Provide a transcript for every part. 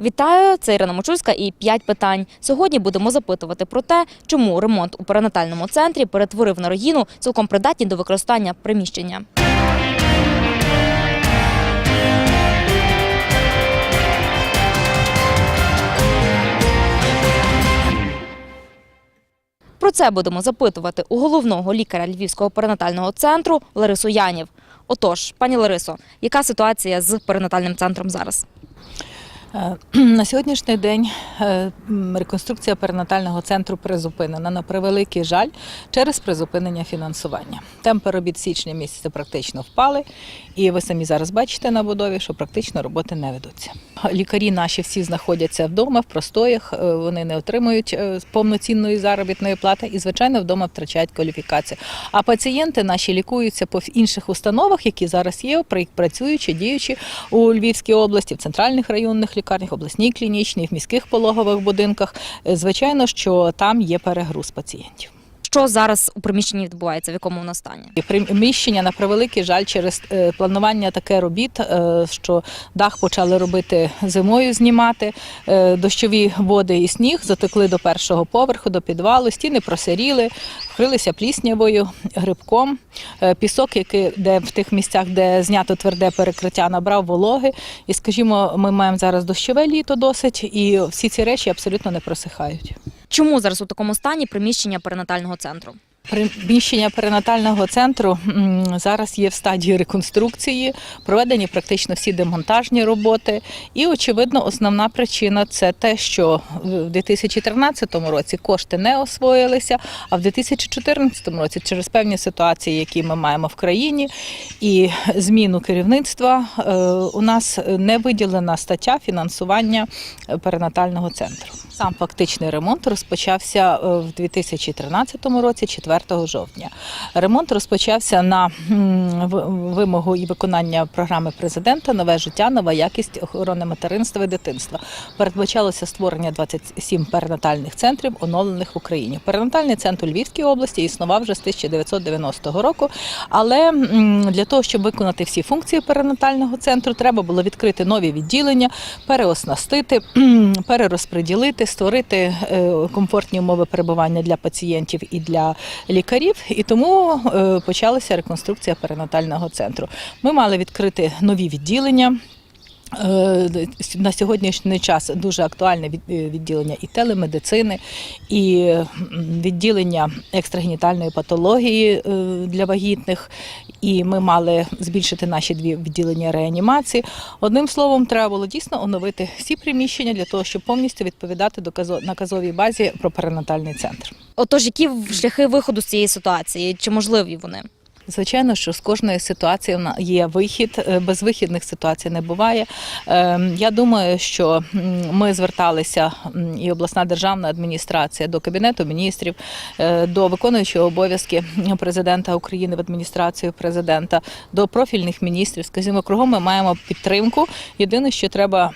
Вітаю, це Ірина Мочульська і п'ять питань. Сьогодні будемо запитувати про те, чому ремонт у перинатальному центрі перетворив на руїну цілком придатні до використання приміщення. Про це будемо запитувати у головного лікаря Львівського перинатального центру Ларису Янів. Отож, пані Ларисо, яка ситуація з перинатальним центром зараз? Е, На сьогоднішній день е, реконструкція перинатального центру призупинена на превеликий жаль через призупинення фінансування. Темпи робіт січня місяця практично впали, і ви самі зараз бачите на будові, що практично роботи не ведуться. Лікарі наші всі знаходяться вдома в простоях, е, вони не отримують повноцінної заробітної плати і, звичайно, вдома втрачають кваліфікацію. А пацієнти наші лікуються по інших установах, які зараз є, працюючи, діючи у Львівській області, в центральних районних лікарнях, обласній клінічній, в міських пологових будинках. Е, Звичайно, що там є перегруз пацієнтів. Що зараз у приміщенні відбувається, в якому воно стані? Приміщення на превеликий жаль через е, планування таке робіт, е, що дах почали робити зимою, знімати е, дощові води і сніг затекли до першого поверху, до підвалу, стіни просиріли, вкрилися пліснявою, грибком. Пісок, який де в тих місцях, де знято тверде перекриття, набрав вологи. І, скажімо, ми маємо зараз дощове літо досить, і всі ці речі абсолютно не просихають. Чому зараз у такому стані приміщення перинатального центру? Приміщення перинатального центру зараз є в стадії реконструкції, проведені практично всі демонтажні роботи. І, очевидно, основна причина це те, що в 2013 році кошти не освоїлися, а в 2014 році через певні ситуації, які ми маємо в країні, і зміну керівництва, е, у нас не виділена стаття фінансування перинатального центру. Сам фактичний ремонт розпочався е, в 2013 році, 4 жовтня. Ремонт розпочався на вимогу і виконання програми президента Нове життя, нова якість охорони материнства і дитинства. Передбачалося створення 27 перинатальних центрів, оновлених в Україні. Перинатальний центр у Львівській області існував вже з 1990 року. Але для того, щоб виконати всі функції перинатального центру, треба було відкрити нові відділення, переоснастити, створити е, комфортні умови перебування для пацієнтів і для лікарів. І тому е, почалася реконструкція перинатального центру. Ми мали відкрити нові відділення. Е, На сьогоднішній час дуже актуальне е, відділення і телемедицини, і відділення екстрагенітальної патології е, для вагітних. І ми мали збільшити наші дві відділення реанімації. Одним словом, треба було дійсно оновити всі приміщення для того, щоб повністю відповідати доказо- наказовій базі про перинатальний центр. Отож, які шляхи виходу з цієї ситуації? Чи можливі вони? Звичайно, що з кожної ситуації є вихід. Е, Безвихідних ситуацій не буває. Ем, Я думаю, що ми зверталися і обласна державна адміністрація до кабінету міністрів, е, до виконуючого обов'язки президента України в адміністрацію президента, до профільних міністрів. Скажімо, кругом ми маємо підтримку. Єдине, що треба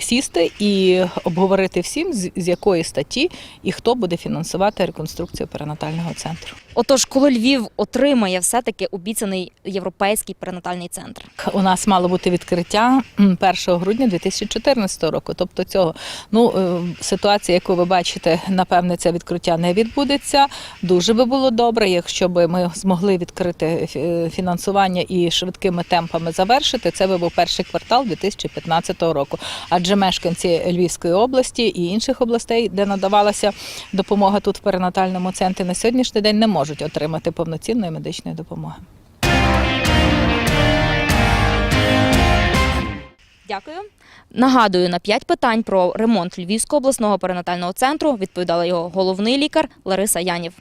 сісти і обговорити всім, з якої статті і хто буде фінансувати реконструкцію перинатального центру. Отож, коли Львів отримає все-таки обіцяний європейський перинатальний центр? У нас мало бути відкриття м, 1 грудня 2014 року. Тобто цього ну е, ситуація, яку ви бачите, напевне, це відкриття не відбудеться. Дуже би було добре, якщо б ми змогли відкрити е, фінансування і швидкими темпами завершити. Це би був перший квартал 2015 року. Адже мешканці Львівської області і інших областей, де надавалася допомога тут в перинатальному центрі, на сьогоднішній день не можуть отримати повноцінної медичної допомоги. Дякую. Нагадую, на п'ять питань про ремонт Львівського обласного перинатального центру відповідала його головний лікар Лариса Янів.